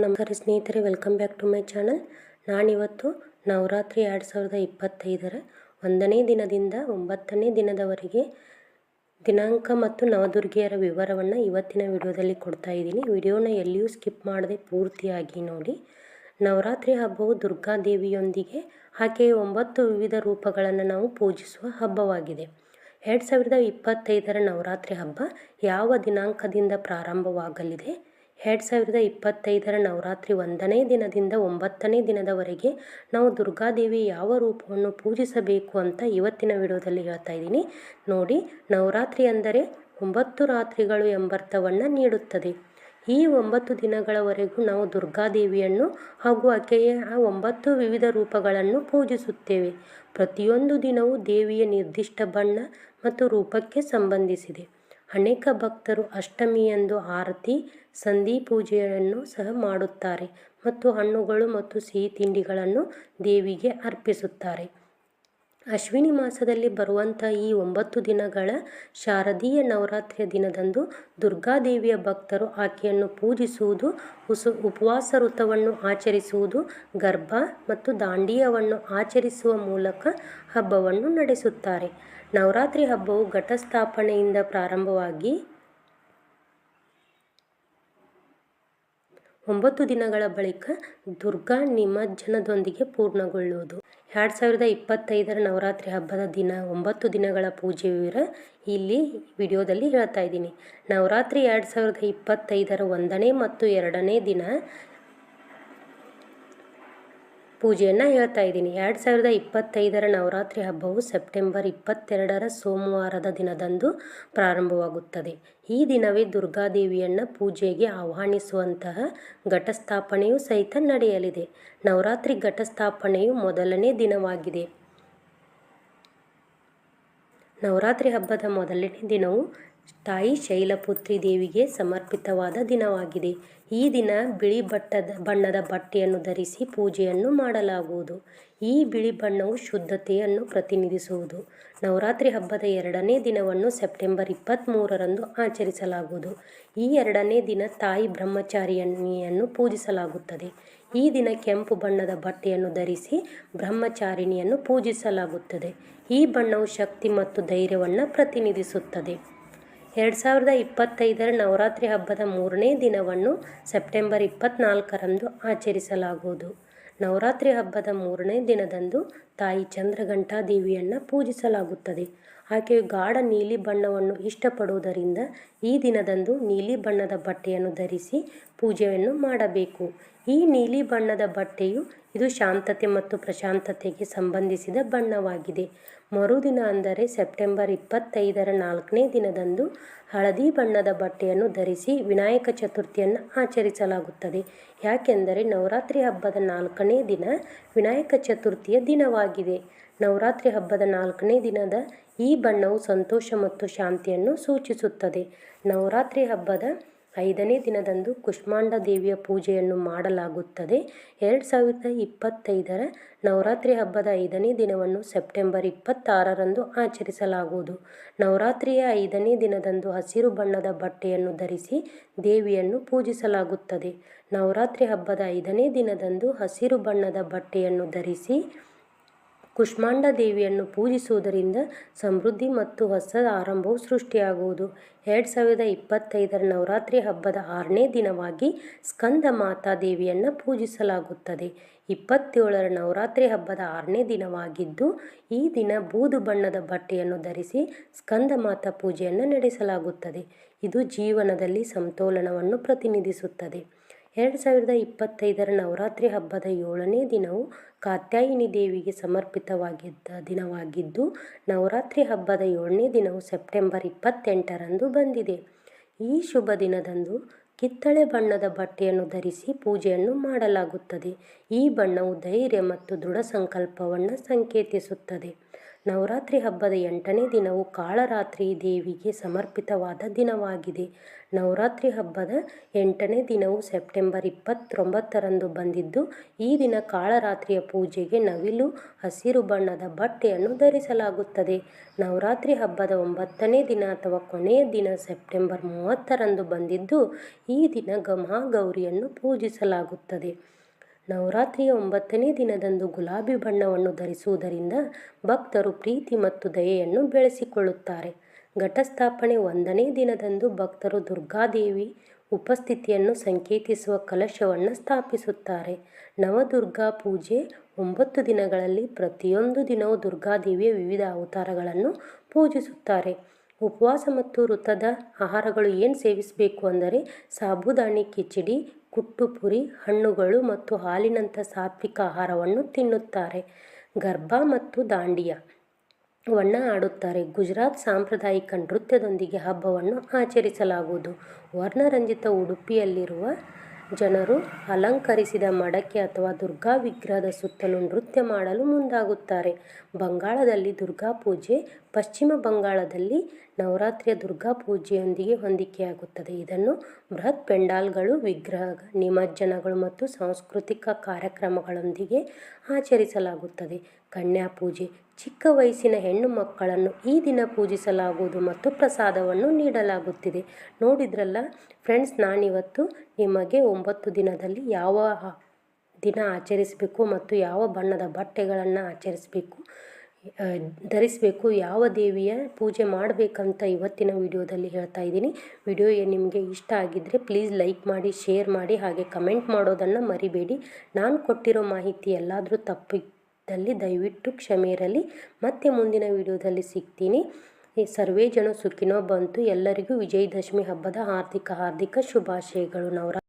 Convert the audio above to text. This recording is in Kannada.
ನಮಸ್ಕಾರ ಸ್ನೇಹಿತರೆ welcome back to my channel ನಾನಿವತ್ತು ನವರಾತ್ರಿ ಎರಡು ಸಾವಿರದ ಇಪ್ಪತ್ತೈದರ ಒಂದನೇ ದಿನದಿಂದ ಒಂಬತ್ತನೇ ದಿನದವರೆಗೆ ದಿನಾಂಕ ಮತ್ತು ನವದುರ್ಗೆಯರ ವಿವರವನ್ನು ಇವತ್ತಿನ ವಿಡಿಯೋದಲ್ಲಿ ಕೊಡ್ತಾ ಇದ್ದೀನಿ. ವಿಡಿಯೋನ ಎಲ್ಲಿಯೂ ಸ್ಕಿಪ್ ಮಾಡದೆ ಪೂರ್ತಿಯಾಗಿ ನೋಡಿ. ನವರಾತ್ರಿ ಹಬ್ಬವು ದುರ್ಗಾದೇವಿಯೊಂದಿಗೆ ಆಕೆಯ ಒಂಬತ್ತು ವಿವಿಧ ರೂಪಗಳನ್ನು ನಾವು ಪೂಜಿಸುವ ಹಬ್ಬವಾಗಿದೆ. ಎರಡು ಸಾವಿರದ ಇಪ್ಪತ್ತೈದರ ನವರಾತ್ರಿ ಹಬ್ಬ ಯಾವ ದಿನಾಂಕದಿಂದ ಪ್ರಾರಂಭವಾಗಲಿದೆ? ಎರಡು ಸಾವಿರದ ಇಪ್ಪತ್ತೈದರ ನವರಾತ್ರಿ ಒಂದನೇ ದಿನದಿಂದ ಒಂಬತ್ತನೇ ದಿನದವರೆಗೆ ನಾವು ದುರ್ಗಾದೇವಿ ಯಾವ ರೂಪವನ್ನು ಪೂಜಿಸಬೇಕು ಅಂತ ಇವತ್ತಿನ ವಿಡಿಯೋದಲ್ಲಿ ಹೇಳ್ತಾ ಇದ್ದೀನಿ. ನೋಡಿ, ನವರಾತ್ರಿ ಅಂದರೆ ಒಂಬತ್ತು ರಾತ್ರಿಗಳು ಎಂಬರ್ಥವನ್ನು ನೀಡುತ್ತದೆ. ಈ ಒಂಬತ್ತು ದಿನಗಳವರೆಗೂ ನಾವು ದುರ್ಗಾದೇವಿಯನ್ನು ಹಾಗೂ ಆಕೆಯ ಆ ಒಂಬತ್ತು ವಿವಿಧ ರೂಪಗಳನ್ನು ಪೂಜಿಸುತ್ತೇವೆ. ಪ್ರತಿಯೊಂದು ದಿನವೂ ದೇವಿಯ ನಿರ್ದಿಷ್ಟ ಬಣ್ಣ ಮತ್ತು ರೂಪಕ್ಕೆ ಸಂಬಂಧಿಸಿದೆ. ಅನೇಕ ಭಕ್ತರು ಅಷ್ಟಮಿಯಂದು ಆರತಿ, ಸಂಧಿ ಪೂಜೆಯನ್ನು ಸಹ ಮಾಡುತ್ತಾರೆ ಮತ್ತು ಹಣ್ಣುಗಳು ಮತ್ತು ಸಿಹಿ ತಿಂಡಿಗಳನ್ನು ದೇವಿಗೆ ಅರ್ಪಿಸುತ್ತಾರೆ. ಅಶ್ವಿನಿ ಮಾಸದಲ್ಲಿ ಬರುವಂಥ ಈ ಒಂಬತ್ತು ದಿನಗಳ ಶಾರದೀಯ ನವರಾತ್ರಿಯ ದಿನದಂದು ದುರ್ಗಾದೇವಿಯ ಭಕ್ತರು ಆಕೆಯನ್ನು ಪೂಜಿಸುವುದು, ಉಸು ಉಪವಾಸ ವೃತವನ್ನು ಆಚರಿಸುವುದು, ಗರ್ಭ ಮತ್ತು ದಾಂಡಿಯವನ್ನು ಆಚರಿಸುವ ಮೂಲಕ ಹಬ್ಬವನ್ನು ನಡೆಸುತ್ತಾರೆ. ನವರಾತ್ರಿ ಹಬ್ಬವು ಘಟಸ್ಥಾಪನೆಯಿಂದ ಪ್ರಾರಂಭವಾಗಿ ಒಂಬತ್ತು ದಿನಗಳ ಬಳಿಕ ದುರ್ಗಾ ನಿಮಜ್ಜನದೊಂದಿಗೆ ಪೂರ್ಣಗೊಳ್ಳುವುದು. ಎರಡು ಸಾವಿರದ ಇಪ್ಪತ್ತೈದರ ನವರಾತ್ರಿ ಹಬ್ಬದ ದಿನ, ಒಂಬತ್ತು ದಿನಗಳ ಪೂಜೆ ವಿವರ ಇಲ್ಲಿ ವಿಡಿಯೋದಲ್ಲಿ ಹೇಳ್ತಾ ಇದ್ದೀನಿ. ನವರಾತ್ರಿ ಎರಡು ಸಾವಿರದ ಇಪ್ಪತ್ತೈದರ ಒಂದನೇ ಮತ್ತು ಎರಡನೇ ದಿನ ಪೂಜೆಯನ್ನು ಹೇಳ್ತಾ ಇದ್ದೀನಿ. ಎರಡು ಸಾವಿರದ ಇಪ್ಪತ್ತೈದರ ನವರಾತ್ರಿ ಹಬ್ಬವು ಸೆಪ್ಟೆಂಬರ್ ಇಪ್ಪತ್ತೆರಡರ ಸೋಮವಾರದ ದಿನದಂದು ಪ್ರಾರಂಭವಾಗುತ್ತದೆ. ಈ ದಿನವೇ ದುರ್ಗಾದೇವಿಯನ್ನು ಪೂಜೆಗೆ ಆಹ್ವಾನಿಸುವಂತಹ ಘಟಸ್ಥಾಪನೆಯು ಸಹಿತ ನಡೆಯಲಿದೆ. ನವರಾತ್ರಿ ಘಟಸ್ಥಾಪನೆಯು ಮೊದಲನೇ ದಿನವಾಗಿದೆ. ನವರಾತ್ರಿ ಹಬ್ಬದ ಮೊದಲನೇ ದಿನವು ತಾಯಿ ಶೈಲಪುತ್ರಿ ದೇವಿಗೆ ಸಮರ್ಪಿತವಾದ ದಿನವಾಗಿದೆ. ಈ ದಿನ ಬಿಳಿ ಬಟ್ಟದ, ಬಣ್ಣದ ಬಟ್ಟೆಯನ್ನು ಧರಿಸಿ ಪೂಜೆಯನ್ನು ಮಾಡಲಾಗುವುದು. ಈ ಬಿಳಿ ಬಣ್ಣವು ಶುದ್ಧತೆಯನ್ನು ಪ್ರತಿನಿಧಿಸುವುದು. ನವರಾತ್ರಿ ಹಬ್ಬದ ಎರಡನೇ ದಿನವನ್ನು ಸೆಪ್ಟೆಂಬರ್ ಇಪ್ಪತ್ತ್ಮೂರರಂದು ಆಚರಿಸಲಾಗುವುದು. ಈ ಎರಡನೇ ದಿನ ತಾಯಿ ಬ್ರಹ್ಮಚಾರಿಣಿಯನ್ನು ಪೂಜಿಸಲಾಗುತ್ತದೆ. ಈ ದಿನ ಕೆಂಪು ಬಣ್ಣದ ಬಟ್ಟೆಯನ್ನು ಧರಿಸಿ ಬ್ರಹ್ಮಚಾರಿಣಿಯನ್ನು ಪೂಜಿಸಲಾಗುತ್ತದೆ. ಈ ಬಣ್ಣವು ಶಕ್ತಿ ಮತ್ತು ಧೈರ್ಯವನ್ನು ಪ್ರತಿನಿಧಿಸುತ್ತದೆ. ಎರಡು ಸಾವಿರದ ಇಪ್ಪತ್ತೈದರ ನವರಾತ್ರಿ ಹಬ್ಬದ ಮೂರನೇ ದಿನವನ್ನು ಸೆಪ್ಟೆಂಬರ್ ಇಪ್ಪತ್ತ್ನಾಲ್ಕರಂದು ಆಚರಿಸಲಾಗುವುದು. ನವರಾತ್ರಿ ಹಬ್ಬದ ಮೂರನೇ ದಿನದಂದು ತಾಯಿ ಚಂದ್ರಘಂಟಾ ದೇವಿಯನ್ನು ಪೂಜಿಸಲಾಗುತ್ತದೆ. ಆಕೆಯು ಗಾಢ ನೀಲಿ ಬಣ್ಣವನ್ನು ಇಷ್ಟಪಡುವುದರಿಂದ ಈ ದಿನದಂದು ನೀಲಿ ಬಣ್ಣದ ಬಟ್ಟೆಯನ್ನು ಧರಿಸಿ ಪೂಜೆಯನ್ನು ಮಾಡಬೇಕು. ಈ ನೀಲಿ ಬಣ್ಣದ ಬಟ್ಟೆಯು ಇದು ಶಾಂತತೆ ಮತ್ತು ಪ್ರಶಾಂತತೆಗೆ ಸಂಬಂಧಿಸಿದ ಬಣ್ಣವಾಗಿದೆ. ಮರುದಿನ ಅಂದರೆ ಸೆಪ್ಟೆಂಬರ್ ಇಪ್ಪತ್ತೈದರ ನಾಲ್ಕನೇ ದಿನದಂದು ಹಳದಿ ಬಣ್ಣದ ಬಟ್ಟೆಯನ್ನು ಧರಿಸಿ ವಿನಾಯಕ ಚತುರ್ಥಿಯನ್ನು ಆಚರಿಸಲಾಗುತ್ತದೆ. ಯಾಕೆಂದರೆ ನವರಾತ್ರಿ ಹಬ್ಬದ ನಾಲ್ಕನೇ ದಿನ ವಿನಾಯಕ ಚತುರ್ಥಿಯ ದಿನವಾಗಿದೆ. ನವರಾತ್ರಿ ಹಬ್ಬದ ನಾಲ್ಕನೇ ದಿನದ ಈ ಬಣ್ಣವು ಸಂತೋಷ ಮತ್ತು ಶಾಂತಿಯನ್ನು ಸೂಚಿಸುತ್ತದೆ. ನವರಾತ್ರಿ ಹಬ್ಬದ ಐದನೇ ದಿನದಂದು ಕುಷ್ಮಾಂಡ ದೇವಿಯ ಪೂಜೆಯನ್ನು ಮಾಡಲಾಗುತ್ತದೆ. ಎರಡು ಸಾವಿರದ ಇಪ್ಪತ್ತೈದರ ನವರಾತ್ರಿ ಹಬ್ಬದ ಐದನೇ ದಿನವನ್ನು ಸೆಪ್ಟೆಂಬರ್ ಇಪ್ಪತ್ತಾರರಂದು ಆಚರಿಸಲಾಗುವುದು. ನವರಾತ್ರಿಯ ಐದನೇ ದಿನದಂದು ಹಸಿರು ಬಣ್ಣದ ಬಟ್ಟೆಯನ್ನು ಧರಿಸಿ ದೇವಿಯನ್ನು ಪೂಜಿಸಲಾಗುತ್ತದೆ. ನವರಾತ್ರಿ ಹಬ್ಬದ ಐದನೇ ದಿನದಂದು ಹಸಿರು ಬಣ್ಣದ ಬಟ್ಟೆಯನ್ನು ಧರಿಸಿ ಕುಷ್ಮಾಂಡ ದೇವಿಯನ್ನು ಪೂಜಿಸುವುದರಿಂದ ಸಮೃದ್ಧಿ ಮತ್ತು ಹೊಸ ಆರಂಭವು ಸೃಷ್ಟಿಯಾಗುವುದು. ಎರಡು ಸಾವಿರದ ಇಪ್ಪತ್ತೈದರ ನವರಾತ್ರಿ ಹಬ್ಬದ ಆರನೇ ದಿನವಾಗಿ ಸ್ಕಂದ ಮಾತಾ ದೇವಿಯನ್ನು ಪೂಜಿಸಲಾಗುತ್ತದೆ. ಇಪ್ಪತ್ತೇಳರ ನವರಾತ್ರಿ ಹಬ್ಬದ ಆರನೇ ದಿನವಾಗಿದ್ದು, ಈ ದಿನ ಬೂದು ಬಣ್ಣದ ಬಟ್ಟೆಯನ್ನು ಧರಿಸಿ ಸ್ಕಂದ ಮಾತಾ ಪೂಜೆಯನ್ನು ನಡೆಸಲಾಗುತ್ತದೆ. ಇದು ಜೀವನದಲ್ಲಿ ಸಮತೋಲನವನ್ನು ಪ್ರತಿನಿಧಿಸುತ್ತದೆ. ಎರಡು ಸಾವಿರದ ಇಪ್ಪತ್ತೈದರ ನವರಾತ್ರಿ ಹಬ್ಬದ ಏಳನೇ ದಿನವು ಕಾತ್ಯಾಯಿನಿ ದೇವಿಗೆ ಸಮರ್ಪಿತವಾಗಿದ್ದ ದಿನವಾಗಿದ್ದು, ನವರಾತ್ರಿ ಹಬ್ಬದ ಏಳನೇ ದಿನವು ಸೆಪ್ಟೆಂಬರ್ ಇಪ್ಪತ್ತೆಂಟರಂದು ಬಂದಿದೆ. ಈ ಶುಭ ದಿನದಂದು ಕಿತ್ತಳೆ ಬಣ್ಣದ ಬಟ್ಟೆಯನ್ನು ಧರಿಸಿ ಪೂಜೆಯನ್ನು ಮಾಡಲಾಗುತ್ತದೆ. ಈ ಬಣ್ಣವು ಧೈರ್ಯ ಮತ್ತು ದೃಢ ಸಂಕಲ್ಪವನ್ನು ಸಂಕೇತಿಸುತ್ತದೆ. ನವರಾತ್ರಿ ಹಬ್ಬದ ಎಂಟನೇ ದಿನವು ಕಾಳರಾತ್ರಿ ದೇವಿಗೆ ಸಮರ್ಪಿತವಾದ ದಿನವಾಗಿದೆ. ನವರಾತ್ರಿ ಹಬ್ಬದ ಎಂಟನೇ ದಿನವು ಸೆಪ್ಟೆಂಬರ್ ಇಪ್ಪತ್ತೊಂಬತ್ತರಂದು ಬಂದಿದ್ದು, ಈ ದಿನ ಕಾಳರಾತ್ರಿಯ ಪೂಜೆಗೆ ನವಿಲು, ಹಸಿರು ಬಣ್ಣದ ಬಟ್ಟೆಯನ್ನು ಧರಿಸಲಾಗುತ್ತದೆ. ನವರಾತ್ರಿ ಹಬ್ಬದ ಒಂಬತ್ತನೇ ದಿನ ಅಥವಾ ಕೊನೆಯ ದಿನ ಸೆಪ್ಟೆಂಬರ್ ಮೂವತ್ತರಂದು ಬಂದಿದ್ದು, ಈ ದಿನ ಗಮಹಾಗೌರಿಯನ್ನು ಪೂಜಿಸಲಾಗುತ್ತದೆ. ನವರಾತ್ರಿಯ ಒಂಬತ್ತನೇ ದಿನದಂದು ಗುಲಾಬಿ ಬಣ್ಣವನ್ನು ಧರಿಸುವುದರಿಂದ ಭಕ್ತರು ಪ್ರೀತಿ ಮತ್ತು ದಯೆಯನ್ನು ಬೆಳೆಸಿಕೊಳ್ಳುತ್ತಾರೆ. ಘಟಸ್ಥಾಪನೆ ಒಂದನೇ ದಿನದಂದು ಭಕ್ತರು ದುರ್ಗಾದೇವಿ ಉಪಸ್ಥಿತಿಯನ್ನು ಸಂಕೇತಿಸುವ ಕಲಶವನ್ನು ಸ್ಥಾಪಿಸುತ್ತಾರೆ. ನವದುರ್ಗಾ ಪೂಜೆ ಒಂಬತ್ತು ದಿನಗಳಲ್ಲಿ ಪ್ರತಿಯೊಂದು ದಿನವೂ ದುರ್ಗಾದೇವಿಯ ವಿವಿಧ ಅವತಾರಗಳನ್ನು ಪೂಜಿಸುತ್ತಾರೆ. ಉಪವಾಸ ಮತ್ತು ವೃತ್ತದ ಆಹಾರಗಳು ಏನು ಸೇವಿಸಬೇಕು ಅಂದರೆ ಸಾಬುದಾಣಿ, ಕಿಚಡಿ, ಕುಟ್ಟು ಪುರಿ, ಹಣ್ಣುಗಳು ಮತ್ತು ಹಾಲಿನಂಥ ಸಾತ್ವಿಕ ಆಹಾರವನ್ನು ತಿನ್ನುತ್ತಾರೆ. ಗರ್ಭ ಮತ್ತು ದಾಂಡಿಯಾ ವಣ್ಣ ಆಡುತ್ತಾರೆ. ಗುಜರಾತ್ ಸಾಂಪ್ರದಾಯಿಕ ನೃತ್ಯದೊಂದಿಗೆ ಹಬ್ಬವನ್ನು ಆಚರಿಸಲಾಗುವುದು. ವರ್ಣರಂಜಿತ ಉಡುಪಿಯಲ್ಲಿರುವ ಜನರು ಅಲಂಕರಿಸಿದ ಮಡಕೆ ಅಥವಾ ದುರ್ಗಾ ವಿಗ್ರಹದ ಸುತ್ತಲೂ ನೃತ್ಯ ಮಾಡಲು ಮುಂದಾಗುತ್ತಾರೆ. ಬಂಗಾಳದಲ್ಲಿ ದುರ್ಗಾ ಪೂಜೆ, ಪಶ್ಚಿಮ ಬಂಗಾಳದಲ್ಲಿ ನವರಾತ್ರಿಯ ದುರ್ಗಾ ಪೂಜೆಯೊಂದಿಗೆ ಹೊಂದಿಕೆಯಾಗುತ್ತದೆ. ಇದನ್ನು ಬೃಹತ್ ಪೆಂಡಾಲ್ಗಳು, ವಿಗ್ರಹ, ನಿಮಜ್ಜನಗಳು ಮತ್ತು ಸಾಂಸ್ಕೃತಿಕ ಕಾರ್ಯಕ್ರಮಗಳೊಂದಿಗೆ ಆಚರಿಸಲಾಗುತ್ತದೆ. ಕನ್ಯಾ ಪೂಜೆ, ಚಿಕ್ಕ ವಯಸ್ಸಿನ ಹೆಣ್ಣು ಮಕ್ಕಳನ್ನು ಈ ದಿನ ಪೂಜಿಸಲಾಗುವುದು ಮತ್ತು ಪ್ರಸಾದವನ್ನು ನೀಡಲಾಗುತ್ತಿದೆ. ನೋಡಿದ್ರಲ್ಲ ಫ್ರೆಂಡ್ಸ್, ನಾನಿವತ್ತು ನಿಮಗೆ ಒಂಬತ್ತು ದಿನದಲ್ಲಿ ಯಾವ ದಿನ ಆಚರಿಸಬೇಕು ಮತ್ತು ಯಾವ ಬಣ್ಣದ ಬಟ್ಟೆಗಳನ್ನು ಆಚರಿಸಬೇಕು? ಧರಿಸಬೇಕು, ಯಾವ ದೇವಿಯ ಪೂಜೆ ಮಾಡಬೇಕಂತ ಇವತ್ತಿನ ವಿಡಿಯೋದಲ್ಲಿ ಹೇಳ್ತಾ ಇದ್ದೀನಿ. ವಿಡಿಯೋ ನಿಮಗೆ ಇಷ್ಟ ಆಗಿದ್ದರೆ ಪ್ಲೀಸ್ ಲೈಕ್ ಮಾಡಿ ಶೇರ್ ಮಾಡಿ, ಹಾಗೆ ಕಮೆಂಟ್ ಮಾಡೋದನ್ನು ಮರಿಬೇಡಿ. ನಾನು ಕೊಟ್ಟಿರೋ ಮಾಹಿತಿ ಎಲ್ಲಾದರೂ ತಪ್ಪಿದ್ದಲ್ಲಿ ದಯವಿಟ್ಟು ಕ್ಷಮೆ ಇರಲಿ. ಮತ್ತೆ ಮುಂದಿನ ವಿಡಿಯೋದಲ್ಲಿ ಸಿಗ್ತೀನಿ. ಸರ್ವೇ ಜನ ಸುಖಿನೋ ಬಂತು. ಎಲ್ಲರಿಗೂ ವಿಜಯದಶಮಿ ಹಬ್ಬದ ಹಾರ್ದಿಕ ಹಾರ್ದಿಕ ಶುಭಾಶಯಗಳು. ನವರ